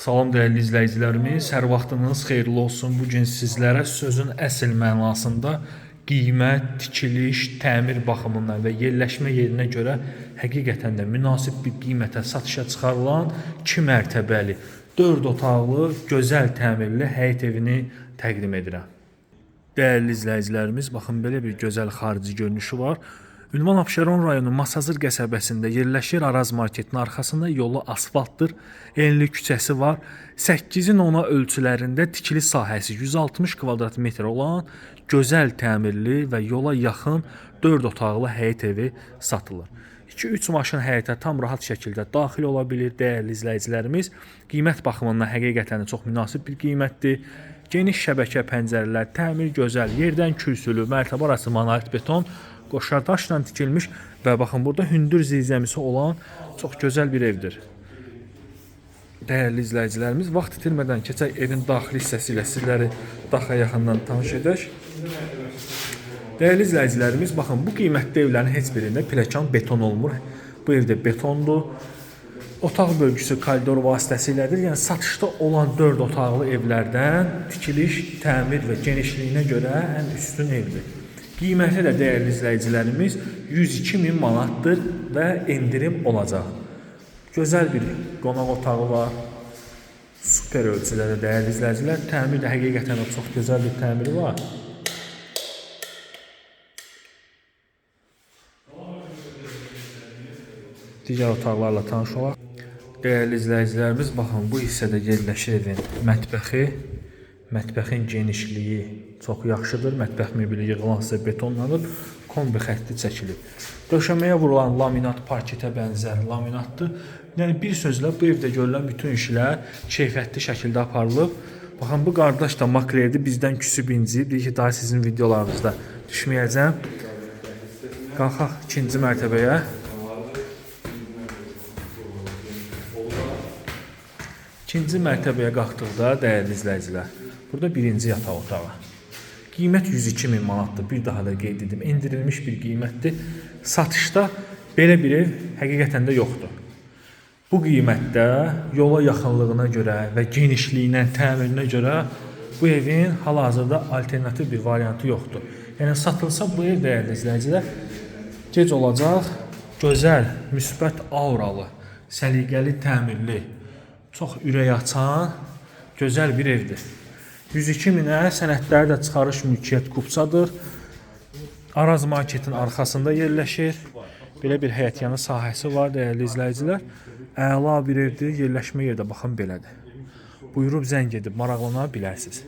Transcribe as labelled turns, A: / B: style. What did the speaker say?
A: Salam dəyərli izləyicilərimiz, hər vaxtınız xeyirli olsun. Bu gün sizlərə sözün əsl mənasında qiymət, tikiliş, təmir baxımından və yerləşmə yerinə görə həqiqətən də münasib bir qiymətə satışa çıxarılan 2 mərtəbəli, 4 otaqlı, gözəl təmirli həyət evini təqdim edirəm. Dəyərli izləyicilərimiz, baxın belə bir gözəl xarici görünüşü var. Ünvan Abşeron rayonu Masazır qəsəbəsində yerləşir. Araz marketinin arxasında yolu asfaltdır. Enli küçəsi var. 8-in 10-a ölçülərində tikili sahəsi 160 kvadrat metr olan gözəl təmirli və yola yaxın 4 otaqlı həyət evi satılır. 2-3 maşın həyətə tam rahat şəkildə daxil ola bilir dəyərli izləyicilərimiz. Qiymət baxımından həqiqətən çox münasib bir qiymətdir. Geniş şəbəkə pəncərələr, təmir gözəl, yerdən kürsülü, mərtəbə arası monolit beton, qoşar daşla tikilmiş və baxın burada hündür zirzəmisi olan çox gözəl bir evdir. Dəyərli izləyicilərimiz, vaxt itirmədən keçək evin daxili hissəsi ilə sizləri daha yaxından tanış edək. Dəyərli izləyicilərimiz, baxın bu qiymətli evlərin heç birində pləkan beton olmur. Bu evdə betondur. Otaq bölgüsü koridor vasitəsilədir. Yəni satışda olan 4 otaqlı evlərdən tikiliş, təmir və genişliyinə görə ən üstün evdir. Qiyməti də dəyərli izləyicilərimiz 102 min manatdır və endirim olacaq. Gözəl bir qonaq otağı var. Super ölçülərdə dəyərli izləyicilər. Təmir də həqiqətən də çox gözəl bir təmiri var. digər otaqlarla tanış olaq. Dəyərli izləyicilərimiz, baxın bu hissədə yerləşir evin mətbəxi. Mətbəxin genişliyi çox yaxşıdır. Mətbəx mebeli yığılansa betonlanıb, kombi xətti çəkilib. Döşəməyə vurulan laminat parketə bənzər laminatdır. Yəni bir sözlə bu evdə görülən bütün işlər keyfiyyətli şəkildə aparılıb. Baxın bu qardaş da maklerdi bizdən küsüb inciyib. Deyir ki, daha sizin videolarınızda düşməyəcəm. Qalxaq ikinci mərtəbəyə. İkinci mərtəbəyə qalxdıqda dəyərli izləyicilər, burada birinci yataq otağı. Qiymət 102 min manatdır. Bir daha da qeyd edim, endirilmiş bir qiymətdir. Satışda belə bir ev həqiqətən də yoxdur. Bu qiymətdə yola yaxınlığına görə və genişliyinə, təmirinə görə bu evin hal-hazırda alternativ bir variantı yoxdur. Yəni satılsa bu ev dəyərli izləyicilər gec olacaq, gözəl, müsbət auralı, səliqəli, təmirli, çox ürək açan, gözəl bir evdir. 102 minə sənədləri də çıxarış mülkiyyət kupçadır. Araz marketin arxasında yerləşir. Belə bir həyətyanı sahəsi var dəyərli izləyicilər. Əla bir evdir, yerləşmə yeri də baxın belədir. Buyurub zəng edib maraqlana bilərsiniz.